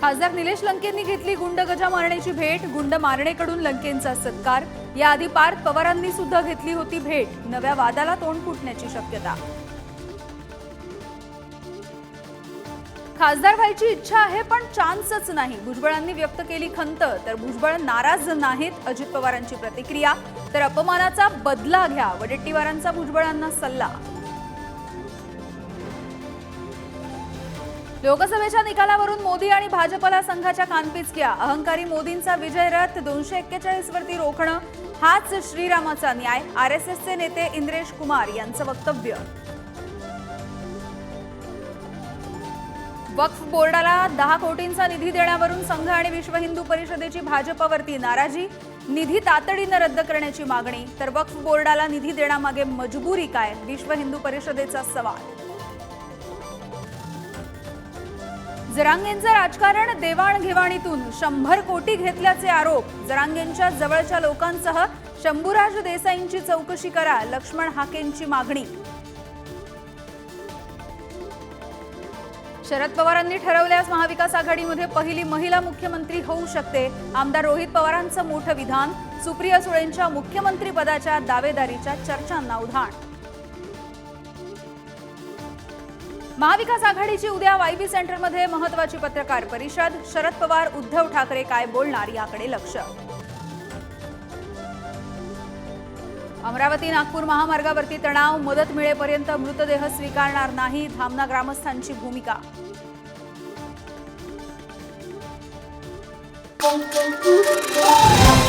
खासदार निलेश लंकेंनी घेतली गुंड गजा मारण्याची भेट. गुंड मारणेकडून लंकेंचा सत्कार. याआधी पार्थ पवारांनी सुद्धा घेतली होती भेट. नव्या वादाला तोंड फुटण्याची शक्यता. खासदार व्हायची इच्छा आहे पण चान्सच नाही. भुजबळांनी व्यक्त केली खंत. तर भुजबळ नाराज नाहीत अजित पवारांची प्रतिक्रिया. तर अपमानाचा बदला घ्या. वडेट्टीवारांचा भुजबळांना सल्ला. लोकसभेच्या निकालावरून मोदी आणि भाजपला संघाच्या कानपिचक्या अहंकारी मोदींचा विजय रथ दोनशे एक्केचाळीस वरती रोखणं हाच श्रीरामाचा न्याय. आर एस एसचे नेते इंद्रेश कुमार यांचं वक्तव्य. वक्फ बोर्डाला दहा कोटींचा निधी देण्यावरून संघ आणि विश्व हिंदू परिषदेची भाजपवरती नाराजी निधी तातडीनं रद्द करण्याची मागणी. तर वक्फ बोर्डाला निधी देण्यामागे मजबुरी काय? विश्व हिंदू परिषदेचा सवाल. जरांगेंचं राजकारण देवाणघेवाणीतून शंभर कोटी घेतल्याचे आरोप. जरांगेंच्या जवळच्या लोकांसह शंभूराज देसाईंची चौकशी करा लक्ष्मण हाकेंची मागणी. शरद पवारांनी ठरवल्यास महाविकास आघाडीमध्ये पहिली महिला मुख्यमंत्री होऊ शकते. आमदार रोहित पवारांचं मोठं विधान सुप्रिया सुळेंच्या मुख्यमंत्रीपदाच्या दावेदारीच्या चर्चांना उधाण. महाविकास आघाडीची उद्या वायबी सेंटरमध्ये महत्वाची पत्रकार परिषद शरद पवार उद्धव ठाकरे काय बोलणार याकडे लक्ष अमरावती नागपूर महामार्गावरती तणाव मदत मिळेपर्यंत मृतदेह स्वीकारणार नाही धामना ग्रामस्थांची भूमिका Thank you.